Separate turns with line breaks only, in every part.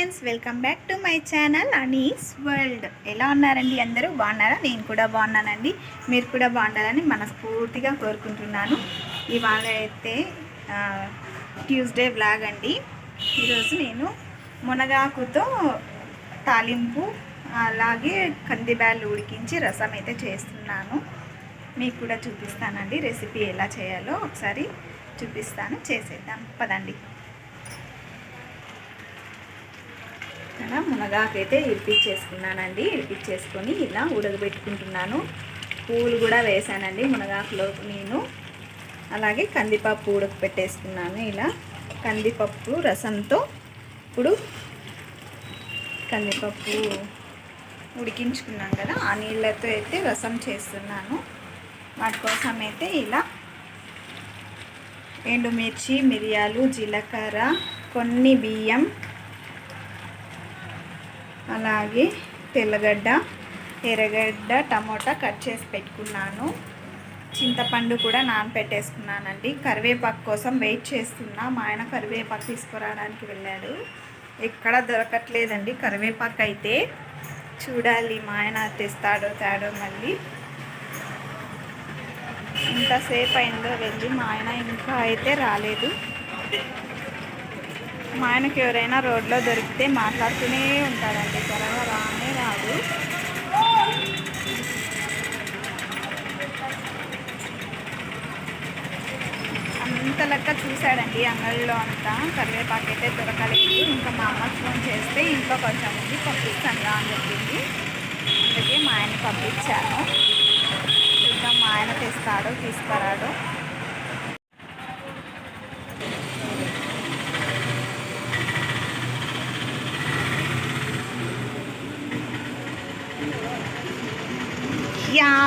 Friends welcome back to my channel Anees world. ఎలా ఉన్నారండి అందరూ? బాగున్నారా? నేను కూడా బాగున్నానండి. మీరు కూడా బాగుండాలని మనస్ఫూర్తిగా కోరుకుంటున్నాను. ఇవాళ అయితే ట్యూస్డే బ్లాగ్ అండి. ఈరోజు నేను మునగాకుతో తాలింపు అలాగే కందిబ్యాలు ఉడికించి రసం అయితే చేస్తున్నాను. మీకు కూడా చూపిస్తానండి రెసిపీ ఎలా చేయాలో. ఒకసారి చూపిస్తాను. చేసేద్దాం. పదండి. అనమాట. మునగాకైతే ఇరిపించేసుకున్నానండి ఇరిపించేసుకొని ఇలా ఉడకబెట్టుకుంటున్నాను పూలు కూడా వేసానండి మునగాకులో నేను. అలాగే కందిపప్పు ఉడకపెట్టేసుకున్నాను ఇలా. కందిపప్పు రసంతో ఇప్పుడు కందిపప్పు ఉడికించుకున్నాం కదా ఆ నీళ్ళతో అయితే రసం చేస్తున్నాను. వాటి కోసం అయితే ఇలా ఎండుమిర్చి మిరియాలు జీలకర్ర కొన్ని బియ్యం అలాగే తెల్లగడ్డ ఎర్రగడ్డ టమోటా కట్ చేసి పెట్టుకున్నాను. చింతపండు కూడా నానపెట్టేసుకున్నానండి. కరివేపాకు కోసం వెయిట్ చేస్తున్నా. మా ఆయన కరివేపాకు తీసుకురావడానికి వెళ్ళాడు. ఎక్కడ దొరకట్లేదండి కరివేపాకు అయితే. చూడాలి మా ఆయన తెస్తాడో తాడో మళ్ళీ. ఇంతసేపు అయిందో వెళ్ళి మా ఆయన ఇంకా అయితే రాలేదు. మా ఆయనకి ఎవరైనా రోడ్లో దొరికితే మాట్లాడుతూనే ఉంటాడండి త్వరగా రానే రాదు. అంత లెక్క చూశాడండి అంగడిలో అంతా. కరివేపాకు అయితే దొరకలేదు. ఇంకా మా అమ్మ ఫోన్ చేస్తే ఇంట్లో కొంచెం ఉంది పంపిస్తాను రా అని చెప్పింది. అందుకే మా ఆయన పంపించాను. ఇంకా మా ఆయన తెస్తాడో తీసుకురాడో.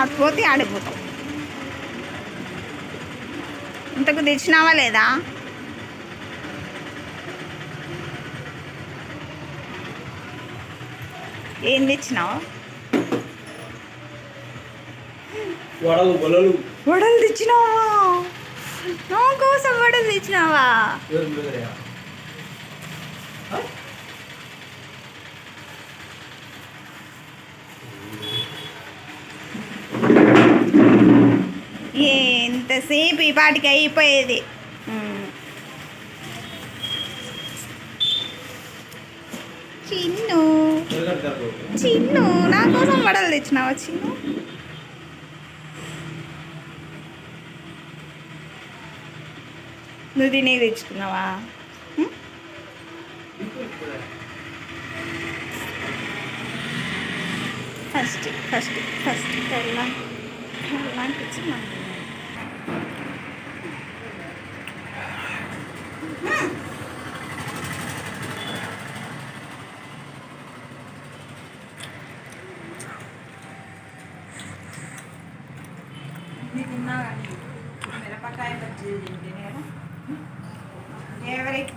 యా పోతే ఆడిపోతాం. ఇంతకు తెచ్చినావా లేదా? ఏం తెచ్చినావు?
వడలు
తెచ్చినావా? కోసం వడలు తెచ్చినావా?
ఎవరు మిగలయా?
ఎంతసేపు ఈ పాటికి అయిపోయేది. చిన్ను. చిన్ను నా కోసం వడలు తెచ్చినావా చిన్ను? నువ్వు తినే తెచ్చుకున్నావా? ఫస్ట్ ఫస్ట్ ఫస్ట్ వెళ్ళా వెళ్ళానికి వచ్చి మనం మిరపకాయ బజ్జీలు తింటే నేను. ఎవరికి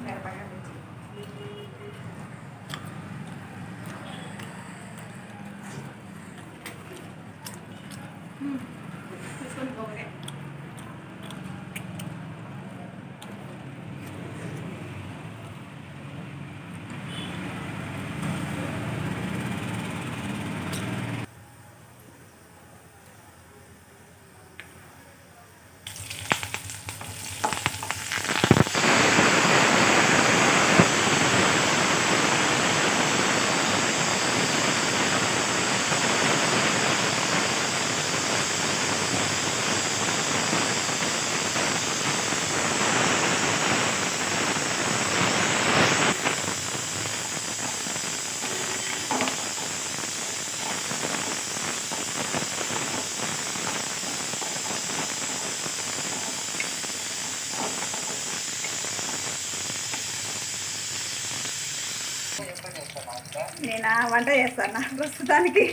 నేను? వంట చేస్తాను? ప్రస్తుతానికి?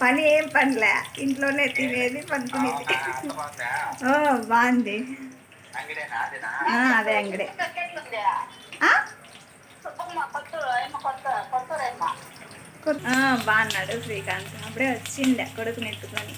పని ఏం పనిలే. ఇంట్లోనే తినేది పనుకునేది ఓ బాగుంది. అదే అంగడే. బాగున్నాడు శ్రీకాంత్. అప్పుడే వచ్చిండే కొడుకుని ఎత్తుకొని.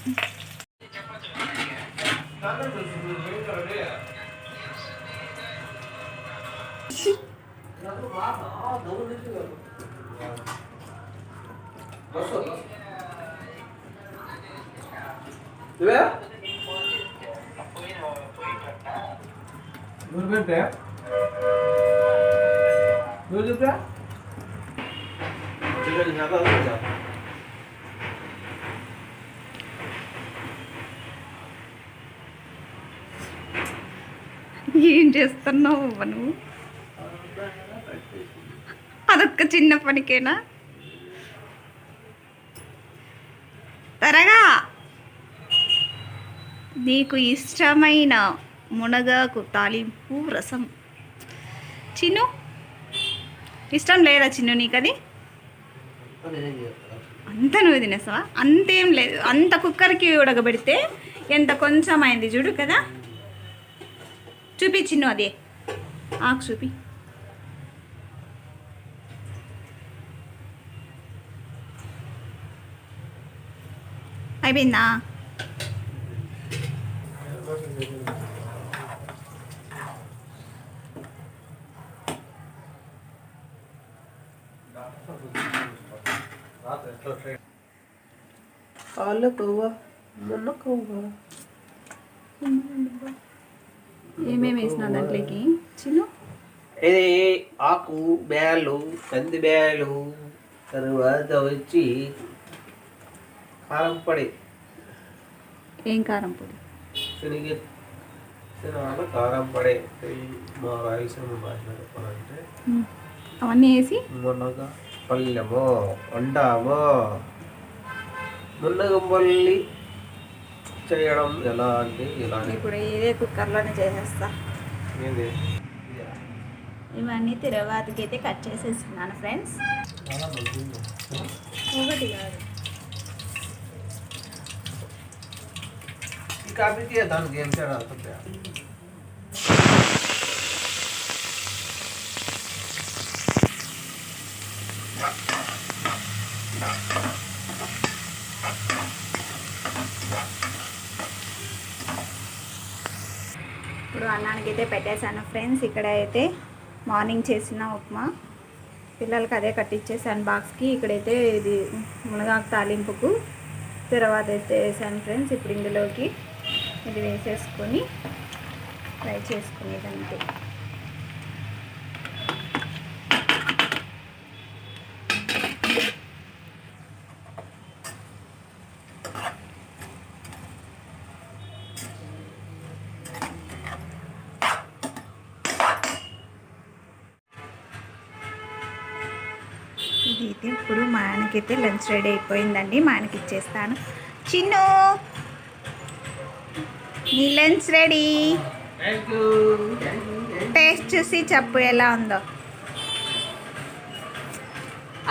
నువ్వు పెట్టా నువ్వు చెప్పా
ఏం చేస్తున్నావు నువ్వు? అదొక్క చిన్న పనికేనా త్వరగా. నీకు ఇష్టమైన మునగాకు తాలింపు రసం. చిన్ను. ఇష్టం లేదా చిన్ను నీకు అది అంత నువ్వు తినేసావా అంతేం లేదు. అంత కుక్కర్కి ఉడకబెడితే ఎంత కొంచెం అయింది చూడు కదా? చూపి చిన్ను అదే. ఆకు చూపి. అయిపోయిందా? ఏమేమి వేసినావు దాంట్లోకి? చిన్ను
ఇది ఆకు బేలు కంది బేలు తరువాత వచ్చి కారం పొడి.
ఏం కారం పొడి?
శనగ శనగ కారం పొడి. మా రాయలసీమ భాషలో చెప్పాలంటే.
అవన్నీ వేసి?
మునగ పల్లెము వండాము. మునగంపల్లి చేయడం ఎలా అంటే ఇలా
ఇప్పుడు ఇదే కుక్కర్లోనే చేసేస్తా.
ఏంది?
ఇవన్నీ తిరగవాతకి అయితే కట్ చేసేస్తున్నాను ఫ్రెండ్స్. ఒకటి కాదు.
ఈ కాఫీకి దానికి ఏం తేడా అవుతుంది
ఇప్పుడు అన్నానికి అయితే పెట్టేశాను ఫ్రెండ్స్ ఇక్కడ అయితే మార్నింగ్ చేసిన ఉప్మా. పిల్లలకి అదే కట్టించేసాను బాక్స్కి ఇక్కడైతే ఇది మునగాకు తాలింపుకు. తర్వాత అయితే వేసాను ఫ్రెండ్స్. ఇప్పుడు ఇందులోకి ఇది వేసేసుకొని ఫ్రై చేసుకునేది అయితే ఇప్పుడు మా ఆయనకైతే లంచ్ రెడీ అయిపోయిందండి. మా ఆయనకి ఇచ్చేస్తాను. చిన్ను! నీ లంచ్ రెడీ? టేస్ట్ చూసి చెప్పు ఎలా ఉందో.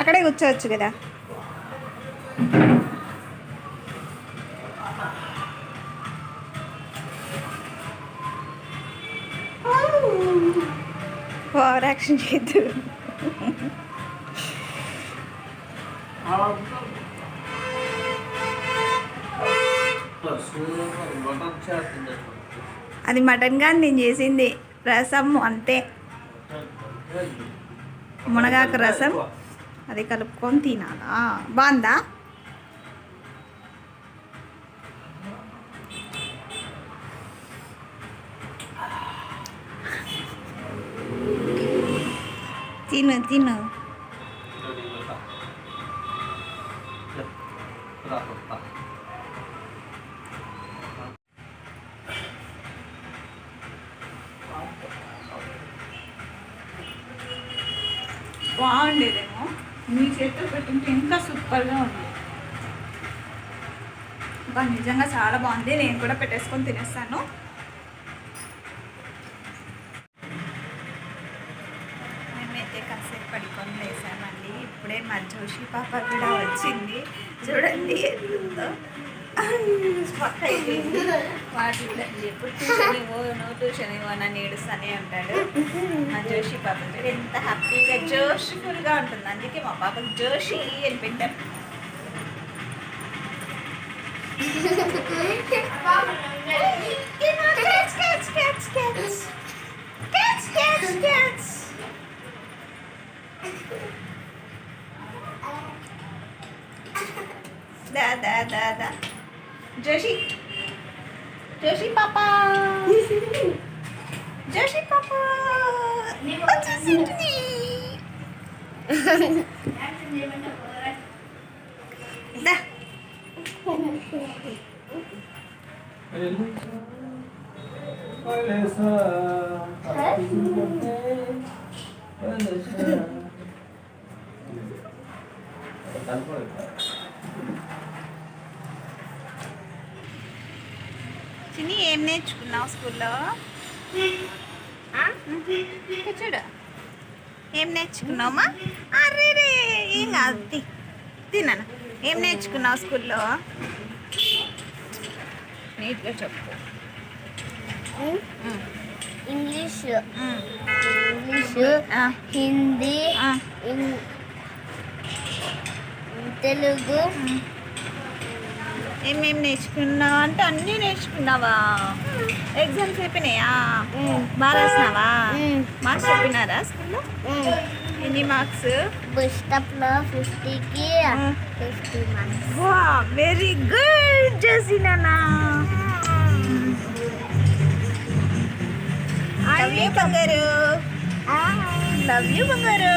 అక్కడే కూర్చోవచ్చు కదా. ఓవర్ యాక్షన్ చేయద్దు అది మటన్ కానీ నేను చేసింది రసం అంతే. మునగాకు రసం అది కలుపుకొని తినాలా? బాగుందా? తిను తిను. బాగుండేదేమో. మీ చేతితో పెట్టుంటే ఇంకా సూపర్గా ఉంది. బా నిజంగా చాలా బాగుంది. నేను కూడా పెట్టేసుకొని తినేస్తాను. మేమైతే కాసేపు పడుకొని లేసామండి. ఇప్పుడే మా జోషి పాప కూడా వచ్చింది. చూడండి ఎట్లుందో ఎప్పుడు ట్యూషన్ ఇవ్వు నువ్వు ట్యూషన్ ఇవ్వు ఏడుస్తూనే ఉంటాడు మా జోషి పాప ఎంత హ్యాపీగా జోష్ఫుల్గా ఉంటుంది అందుకే మా పాపకి జోషి అని పెట్టాం జోషి. జోషి పాప. జోషి పాప. వచ్చేసింది. దా. చిన్ని ఏం నేర్చుకున్నావు స్కూల్లో? చూడు. ఏం నేర్చుకున్నావమ్మా అరే రే ఏం కాదు తి తిన్నాను ఏం నేర్చుకున్నావు స్కూల్లో? నీట్గా చెప్పు.
English. English Hindi Telugu
um. ఏమేం నేర్చుకున్నావు అంటే అన్నీ నేర్చుకున్నావా? ఎగ్జామ్స్ అయిపోయినాయా? బాగా రాసినావా. మార్క్స్ చెప్పినారా స్కూల్లో? ఎన్ని మార్క్స్
పుస్తకంలో ఫిఫ్టీకి. ఫిఫ్టీ మార్క్స్
వా వెరీ గుడ్ జసినానా లవ్ యూ బంగారు లవ్ యూ బంగారు